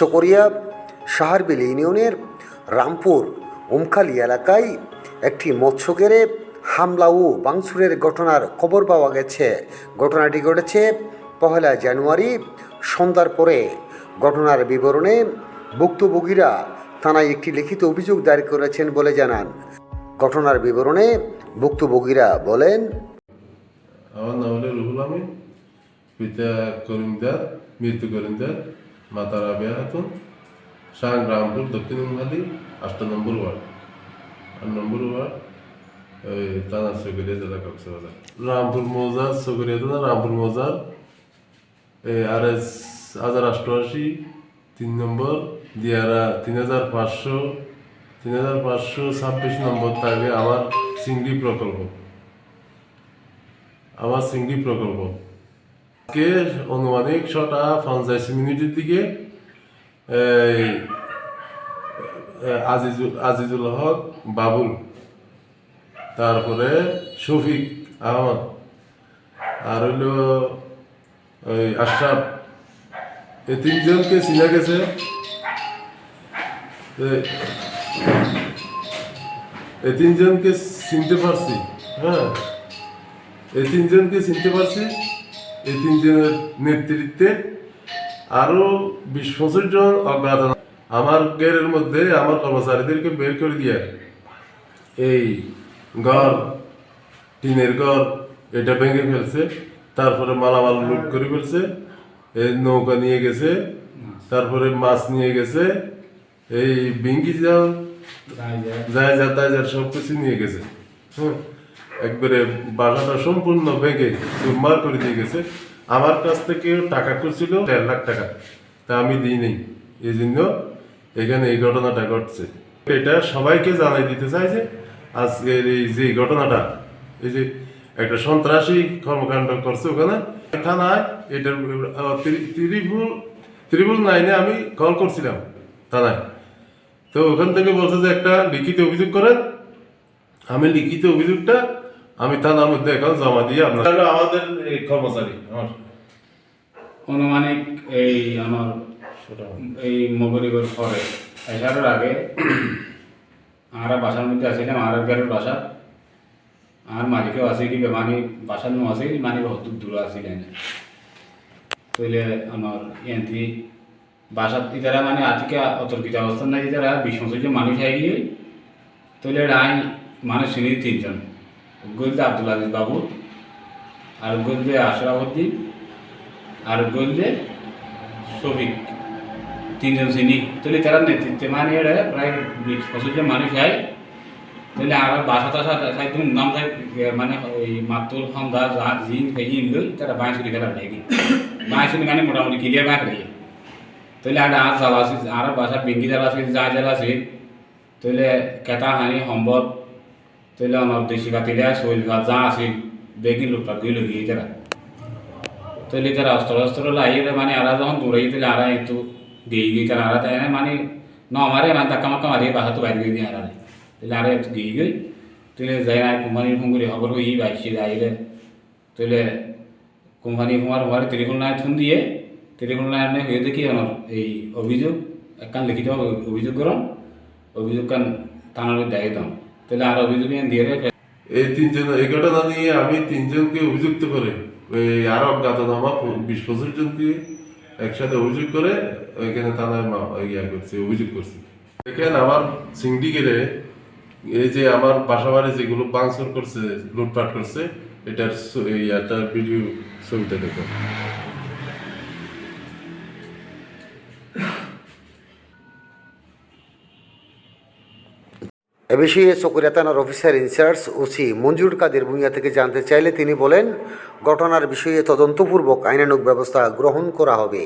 চকরিয়া সাহারবিল ইউনিয়নের রামপুর উমখালি এলাকায় একটি মৎস্যকেরে হামলা ও বাংসুরের ঘটনার খবর পাওয়া গেছে। ঘটনাটি ঘটেছে পহেলা জানুয়ারি। সন্ধ্যার পরে ঘটনার বিবরণে ভুক্তভোগীরা থানায় একটি লিখিত অভিযোগ দায়ের করেছেন বলে জানান। ঘটনার বিবরণে ভুক্তভোগীরা বলেন, আমার নাম হলো রুহুল আমিন, পিতা করিমদার মৃত্যু করিমদার। মাতা রাবিয়া খাতুন শাহ রামপুর, দক্ষিণ উমহালি আষ্ট নম্বর ওয়ার্ড। আট নম্বর ওয়ার্ড ওই থানা সগরিয়া জেলা কক্সবাজার। রামপুর মৌজার সগরিয়া থানা রামপুর মৌজার আর এস হাজার অষ্টআশি তিন নম্বর, দিয়ারা, তিন হাজার পাঁচশো, তিন হাজার পাঁচশো ছাব্বিশ নম্বর থাকে আমার চিংড়ি প্রকল্প। আমার সিঙ্গি প্রকল্প। আজকে অনুমানিক ছটা পঞ্চাশ মিনিটের দিকে আজিজুল আজিজুল হক বাবুল, তারপরে শফিক আহমদ, আর হইল ওই আশরাফ। এই তিনজনকে চিনা গেছে। এই তিনজনকে চিনতে পারছি হ্যাঁ? এই তিনজনকে চিনতে পারছি। এই তিনজনের নেতৃত্বে আরও বিশ পঁচিশ জন অজ্ঞাত আমার গেরের মধ্যে আমার কর্মচারীদেরকে বের করে দিয়ে এই ঘর টিনের ঘর এটা ভেঙে ফেলছে তারপরে মালামাল লুট করে ফেলছে এই নৌকা নিয়ে গেছে তারপরে মাছ নিয়ে গেছে এই বিঙ্গি জাল যায় যা তাই যা সব কিছু নিয়ে গেছে। হ্যাঁ একবারে বাসাটা সম্পূর্ণ ভেঙে চুরমার করে দিয়ে গেছে। আমার কাছ থেকে টাকা করছিল দেড় লাখ টাকা। তা আমি দিই নেই। এই জন্য এখানে এই ঘটনাটা ঘটছে। এটা সবাইকে জানাই দিতে চাই যে, আজকের এই যে ঘটনাটা, এই যে একটা সন্ত্রাসী কর্মকাণ্ড করছে ওখানে, থানায় এটার ত্রিপুল ত্রিপুল নাইনে আমি কল করছিলাম থানায়। তো ওখান থেকে বলছে যে একটা লিখিত অভিযোগ করেন। আমি লিখিত অভিযোগটা আমি থানার মধ্যে এখন জমা দিয়ে আপনার আমাদের এই কর্মচারী আমার। অনুমানিক এই আমার এই মগরিবের পরে এসারের আগে আমরা বাসার মধ্যে আসিলাম আর গাড়ির বাসা। আর মালিকেও আছে কি মানে বাসার নো আছে মানে বহুত দূর আসিলেন। তৈলে আমার এন্টি বাসার ইতারা মানে আজকে অতর্কিত অবস্থান নাই ইতারা বিশ পঁচিশ জন মানুষ আই গিয়ে তৈলে রাই মানুষ চিনি তিনজন। গলদে আব্দুল আজিজ বাবু, আর গলদে আশরাফুদ্দিন আর গলদে শফিক। তিনজন চিনি তাহলে তারা নেতৃত্বে মানে এরা প্রায় বিশ পঁচিশ জন মানুষ হয় তাহলে আর বাসা টাসা খাই নাম খাই মানে ওই মাতুল সন্ধ্যা জাহাজ জিন পেয়ে লই তারা বাঁশ চুরি খেলা দেখি। বাঁশ চুরি মানে মোটামুটি ক্লিয়ার বাঁশ দেখি তাহলে আর আর জ্বালা আছে, আর বাসার বেঙ্গি জ্বালা আছে, যা জ্বালা আছে। তাহলে কেতা, হানি সম্বদ তাহলে আমার দেশি কাতিলে শৈল ভাত যা আছে বেগিন লোকটা গিয়ে লগিয়ে তারা তাহলে তারা অস্ত্র অস্ত্র লাগিয়ে মানে আরা যখন দৌড়াই তাহলে আরা একটু গিয়ে গিয়ে তারা আরা তাই মানে ন আমারে মানে ধাক্কা মাক্কা মারিয়ে বাসা তো বাইরে গিয়ে দিয়ে আরা তাহলে আরা একটু গিয়ে গই তাহলে যাই না কোম্পানির ফোন করে খবর হই বাইসি আইলে তাহলে কোম্পানি তোমার তোমার টেলিফোন লাইন ফোন দিয়ে টেলিফোন লাইনে হয়ে দেখি আমার এই অভিযোগ একখান লিখিত অভিযোগ করম অভিযোগ কান থানার দেয় দাম তাহলে আর অভিযোগ দিয়ে রে এই তিনজন, এই ঘটনা নিয়ে আমি তিনজনকে অভিযুক্ত করে ওই আরও অজ্ঞাতনামা বিশ পঁচিশ জনকে একসাথে অভিযোগ করে ওইখানে থানায় ইয়া করছে, অভিযোগ করছে। এখানে আমার সিন্ডিকেটে এই যে আমার বাসা বাড়ি যেগুলো বাংসর করছে, লুটপাট করছে, এটার একটা ভিডিও ছবিটা দেখো এ বিষয়ে চকরিয়া থানার officer incharge OC Manjur Kader Bhuiyan থেকে জানতে চাইলে তিনি বলেন, ঘটনার বিষয়ে তদন্তপূর্বক আইনানুক ব্যবস্থা গ্রহণ করা হবে।